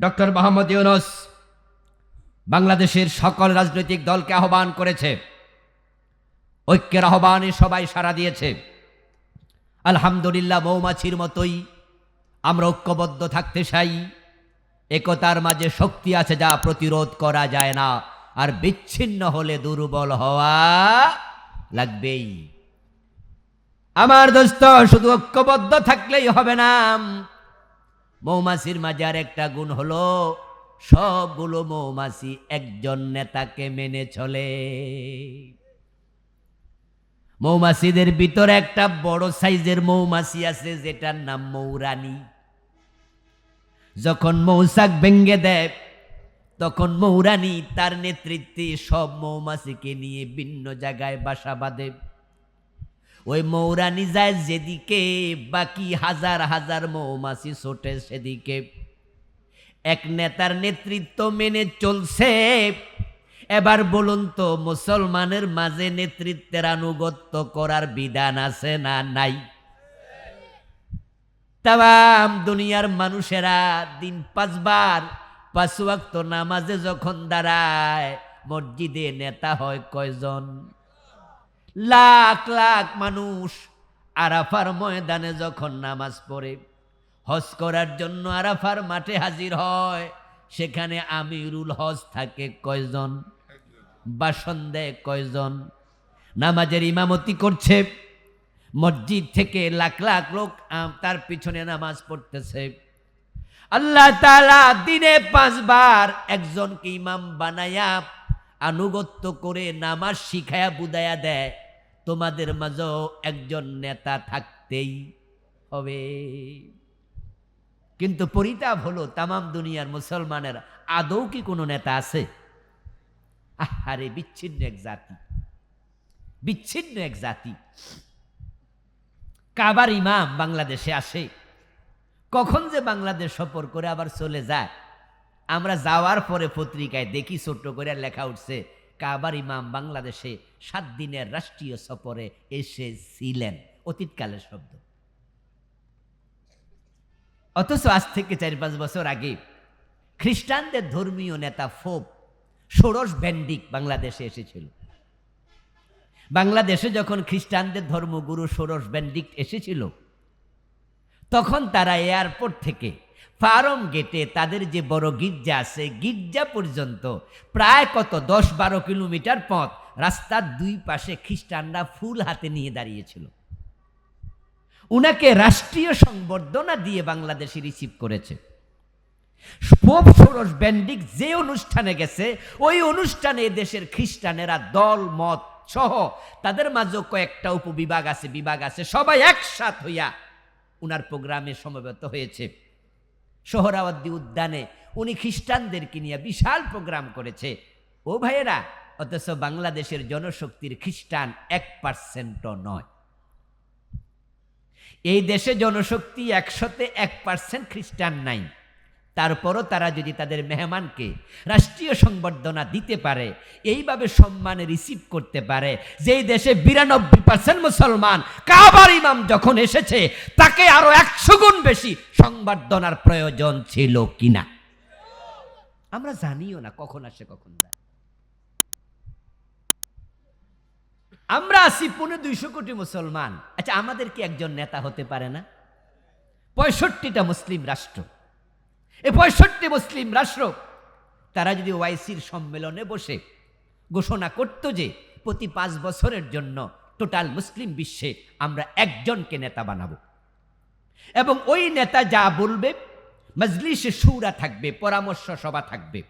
Doctor Mohammad Yunus বাংলাদেশের সকল রাজনৈতিক দলকে আহ্বান করেছে। ঐক্যের আহ্বানে সবাই সাড়া দিয়েছে। আলহামদুলিল্লাহ মৌমাছির মতোই আমরা ঐক্যবদ্ধ থাকতে চাই। একতার মাঝে শক্তি আছে যা প্রতিরোধ করা যায় না। আর বিচ্ছিন্ন হলে দুর্বল হওয়া লাগবেই। আমার দোস্ত, শুধু ঐক্যবদ্ধ থাকলেই হবে না। মৌমাছির মাঝে আর একটা গুণ হলো, সবগুলো মৌমাছি একজন নেতাকে মেনে চলে। মৌমাছিদের ভিতরে একটা বড় সাইজের মৌমাছি আছে, যেটার নাম মৌরানী। যখন মৌসাক ভেঙ্গে দেয়, তখন মৌরানী তার নেতৃত্বে সব মৌমাছিকে নিয়ে ভিন্ন জায়গায় বাসা বাঁধে। ওই মৌরানি যায় যেদিকে, বাকি হাজার হাজার মৌমাছি ছোটে সেদিকে। এক নেতার নেতৃত্ব মেনে চলছে। এবার বলুন তো, মুসলমানের মাঝে নেতৃত্বের আনুগত্য করার বিধান আছে না নাই? তাম দুনিয়ার মানুষেরা দিন পাঁচবার পাঁচ নামাজে যখন দাঁড়ায়, মসজিদে নেতা হয় কয়জন? লাখ লাখ মানুষ আরাফার ময়দানে যখন নামাজ পড়ে, হজ করার জন্য আরাফার মাঠে হাজির হয়, সেখানে আমিরুল হজ থাকে কয়জন? বাসন দেয় কয়জন? নামাজের ইমামতি করছে, মসজিদ থেকে লাখ লাখ লোক তার পিছনে নামাজ পড়তেছে। আল্লাহ তালা দিনে পাঁচবার একজনকে ইমাম বানায়া আনুগত্য করে নামাজ শিখায়া বুদায়া দেয়। তোমাদের মাঝেও একজন নেতা থাকতেই হবে। কিন্তু পরিতাপ হলো তামাম দুনিয়ার মুসলমানের, আদৌ কি কোনো নেতা আছে? আহারে, বিচ্ছিন্ন এক জাতি। বিচ্ছিন্ন এক জাতি। কাবার ইমাম বাংলাদেশে আসে। কখন যে বাংলাদেশ সফর করে আবার চলে যায়। আমরা যাওয়ার পরে পত্রিকায় দেখি ছোট্ট করে লেখা উঠছে কাবার ইমাম বাংলাদেশে সাত দিনের রাষ্ট্রীয় সফরে এসেছিলেন। অতীতকালের শব্দ। অথচ আজ থেকে চার পাঁচ বছর আগে খ্রিস্টানদের ধর্মীয় নেতা ফোপ ষোড়শ ব্যান্ডিক বাংলাদেশে এসেছিল। বাংলাদেশে যখন খ্রিস্টানদের ধর্মগুরু ষোড়শ ব্যান্ডিক এসেছিল, তখন তারা এয়ারপোর্ট থেকে ফার্ম গেটে তাদের যে বড় গির্জা আছে, গির্জা পর্যন্ত প্রায় কত? দশ বারো কিলোমিটার পথ। রাস্তার দুই পাশে খ্রিস্টানরা ফুল হাতে নিয়ে দাঁড়িয়েছিল। উনাকে রাষ্ট্রীয় সংবর্ধনা দিয়ে বাংলাদেশে রিসিভ করেছে। পোপ ষোড়শ ব্যান্ডিক যে অনুষ্ঠানে গেছে, ওই অনুষ্ঠানে দেশের খ্রিস্টানেরা দল, মত সহ তাদের মাঝেও কয়েকটা উপবিভাগ আছে, বিভাগ আছে, সবাই একসাথ হইয়া উনার প্রোগ্রামে সমবেত হয়েছে। সোহরাওয়ার্দী উদ্যানে উনি খ্রিস্টানদেরকে নিয়ে বিশাল প্রোগ্রাম করেছে। ও ভাইয়েরা, অথচ বাংলাদেশের জনশক্তির খ্রিস্টান এক পার্সেন্টও নয়। এই দেশে জনশক্তি একশোতে এক পার্সেন্ট খ্রিস্টান নাই। তারপরও তারা যদি তাদের মেহমানকে রাষ্ট্রীয় সংবর্ধনা দিতে পারে, এইভাবে সম্মানে রিসিভ করতে পারে, যেই দেশে বিরানব্বই পার্সেন্ট মুসলমান, কাবার ইমাম যখন এসেছে, তাকে আরও একশো গুণ বেশি সংবর্ধনার প্রয়োজন ছিল কিনা? আমরা জানিও না কখন আসে, কখন যায়। আমরা আছি পনেরো দুইশো কোটি মুসলমান। আচ্ছা আমাদের কি একজন নেতা হতে পারে না? পঁয়ষট্টিটা মুসলিম রাষ্ট্র। এই পঁয়ষট্টি মুসলিম রাষ্ট্র, তারা যদি ওয়াইসির সম্মেলনে বসে ঘোষণা করত যে প্রতি পাঁচ বছরের জন্য টোটাল মুসলিম বিশ্বে আমরা একজনকে নেতা বানাবো। এবং ওই নেতা যা বলবে, মজলিসে সুরা থাকবে, পরামর্শ সভা থাকবে।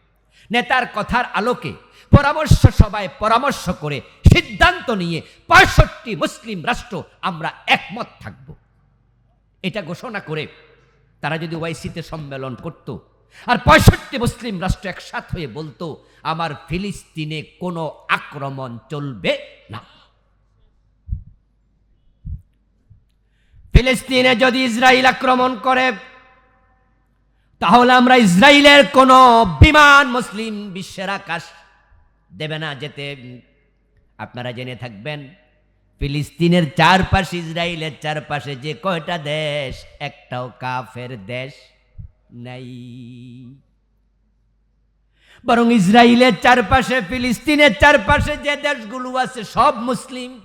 নেতার কথার আলোকে পরামর্শ সভায় পরামর্শ করে সিদ্ধান্ত নিয়ে পঁয়ষট্টি মুসলিম রাষ্ট্র আমরা একমত থাকব। এটা ঘোষণা করে তারা যদি ওয়াইসিতে সম্মেলন করত আর পঁয়ষট্টি মুসলিম রাষ্ট্র একসাথ হয়ে বলতো, আমার ফিলিস্তিনে কোনো আক্রমণ চলবে না। ফিলিস্তিনে যদি ইসরায়েল আক্রমণ করে, তাহলে আমরা ইসরায়েলের কোনো বিমান মুসলিম বিশ্বের আকাশ দেবে না যেতে। আপনারা জেনে থাকবেন ফিলিস্তিনের চারপাশে, ইসরায়েলের চারপাশে যে কয়টা দেশ, একটাও কাফের দেশ নাই। বরং ইসরায়েলের চারপাশে, ফিলিস্তিনের চারপাশে যে দেশগুলো আছে, সব মুসলিম।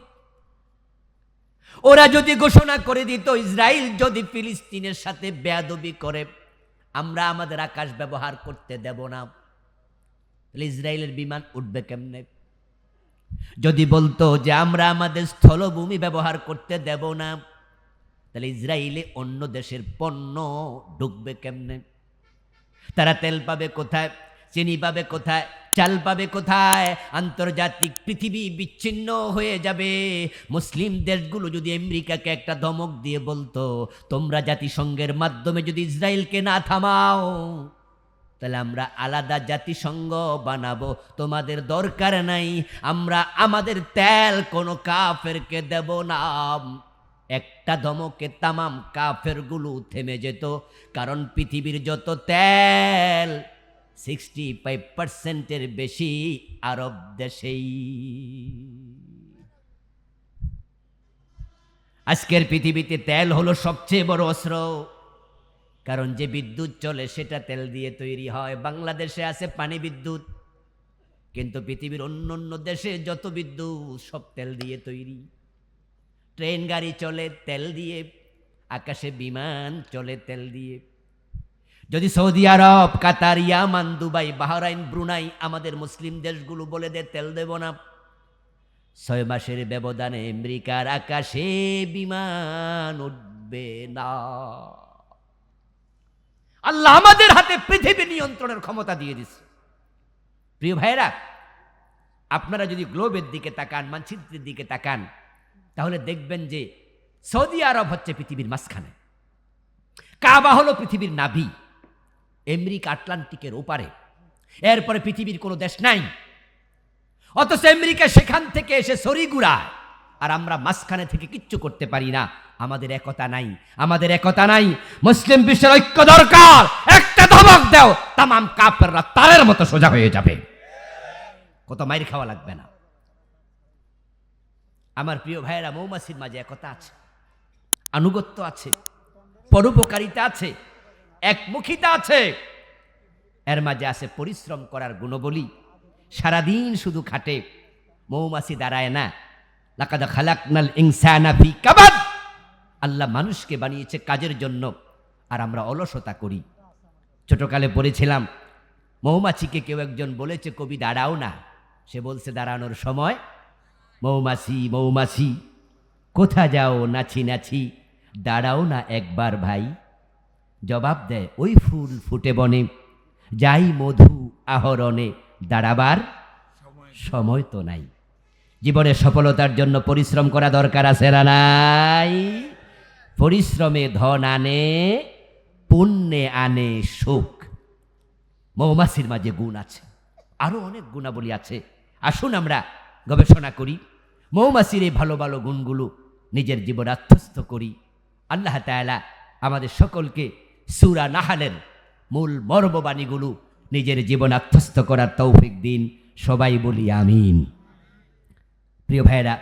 ওরা যদি ঘোষণা করে দিত, ইসরায়েল যদি ফিলিস্তিনের সাথে বেয়াদবি করে, আমরা আমাদের আকাশ ব্যবহার করতে দেব না। তাহলে ইসরায়েলের বিমান উঠবে কেমনে? যদি বলতো যে আমরা আমাদের স্থলভূমি ব্যবহার করতে দেব না, তাহলে ইসরায়েলে অন্য দেশের পণ্য ঢুকবে কেমনে? তারা তেল পাবে কোথায়? চিনি পাবে কোথায়? চাল পাবে কোথায়? আন্তর্জাতিক পৃথিবী বিচ্ছিন্ন হয়ে যাবে। মুসলিম দেশগুলো যদি আমেরিকাকে একটা ধমক দিয়ে বলতো, তোমরা জাতিসংঘের মাধ্যমে যদি ইসরায়েলকে না থামাও তাহলে আমরা আলাদা জাতিসংঘ বানাবো। তোমাদের দরকার নাই, আমরা আমাদের তেল কোনো কাফেরকে দেব না। একটা ধমকে তামাম কাফেরগুলো থেমে যেত, কারণ পৃথিবীর যত তেল সিক্সটি ফাইভ পার্সেন্টের বেশি আরব দেশেই। আজকের পৃথিবীতে তেল হলো সবচেয়ে বড় অস্ত্র। কারণ যে বিদ্যুৎ চলে সেটা তেল দিয়ে তৈরি হয়। বাংলাদেশে আছে পানি বিদ্যুৎ, কিন্তু পৃথিবীর অন্য অন্য দেশে যত বিদ্যুৎ সব তেল দিয়ে তৈরি। ট্রেন, গাড়ি চলে তেল দিয়ে, আকাশে বিমান চলে তেল দিয়ে। যদি সৌদি আরব, কাতার, ইয়ামান, দুবাই, বাহরাইন, ব্রুনাই আমাদের মুসলিম দেশগুলো বলে দে তেল দেব না। ছয় মাসের ব্যবধানে আমেরিকার আকাশে বিমান উঠবে না। আল্লাহ আমাদের হাতে পৃথিবী নিয়ন্ত্রণের ক্ষমতা দিয়ে দিছে। প্রিয় ভাইরা আপনারা যদি গ্লোবের দিকে তাকান, মানচিত্রের দিকে তাকান, তাহলে দেখবেন যে সৌদি আরব হচ্ছে পৃথিবীর মাঝখানে। কাবা হলো পৃথিবীর নাভি। আমেরিকা আটলান্টিকের ওপারে। এরপরে পৃথিবীর কোনো দেশ নাই। অথচ আমেরিকা সেখান থেকে এসে সরিগুড়ায়। আর আমরা মাঝখানে থেকে কিচ্ছু করতে পারি না। আমাদের একতা নাই, আমাদের একতা নাই। মুসলিম বিশ্বের ঐক্য দরকার। একটা ধমক দাও, তামাম কাপেররা তারের মতো সোজা হয়ে যাবে। কত মাইর খাওয়া লাগবে না। আমার প্রিয় ভাইয়েরা, মৌমাছির মাঝে একতা আছে, আনুগত্য আছে, পরোপকারিতা আছে, একমুখিতা আছে। এর মাঝে আছে পরিশ্রম করার গুণবলী। সারাদিন শুধু খাটে, মৌমাছি দাঁড়ায় না। লাকাদা খালাকনাল ইনসানা ফি কাবাদ। আল্লাহ মানুষকে বানিয়েছে কাজের জন্য, আর আমরা অলসতা করি। ছোটকালে পড়েছিলাম, মৌমাছিকে কেউ একজন বলেছে, কবি, দাঁড়াও না। সে বলছে, দাঁড়ানোর সময়? মৌমাছি মৌমাছি, কোথা যাও নাছি নাছি দাঁড়াও না একবার ভাই। জবাব দেয়, ওই ফুল ফুটে বনে, যাই মধু আহরণে, দাঁড়াবার সময় তো নাই। জীবনের সফলতার জন্য পরিশ্রম করা দরকার আছে না নাই? পরিশ্রমে ধন আনে, পুণ্যে আনে সুখ। মৌমাছির মাঝে গুণ আছে। আরও অনেক গুণাবলী আছে। আসুন আমরা গবেষণা করি। মৌমাছির এই ভালো ভালো গুণগুলো নিজের জীবন আত্মস্থ করি। আল্লাহ তাআলা আমাদের সকলকে সুরা নাহালের মূল মর্মবাণীগুলো নিজের জীবন আত্মস্থ করার তৌফিক দিন। সবাই বলি আমিন। প্রিয় ভাইরা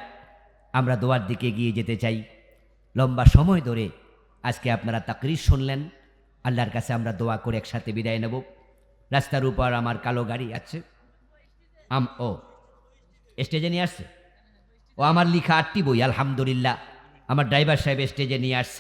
আমরা দোয়ার দিকে গিয়ে যেতে চাই। লম্বা সময় ধরে আজকে আপনারা তাকরির শুনলেন। আল্লাহর কাছে আমরা দোয়া করে একসাথে বিদায় নেব। রাস্তার উপর আমার কালো গাড়ি আছে। আম, ও, স্টেজে নিয়ে আসছে? ও, আমার লিখা আটটি বই, আলহামদুলিল্লাহ। আমার ড্রাইভার সাহেব স্টেজে নিয়ে আসছে।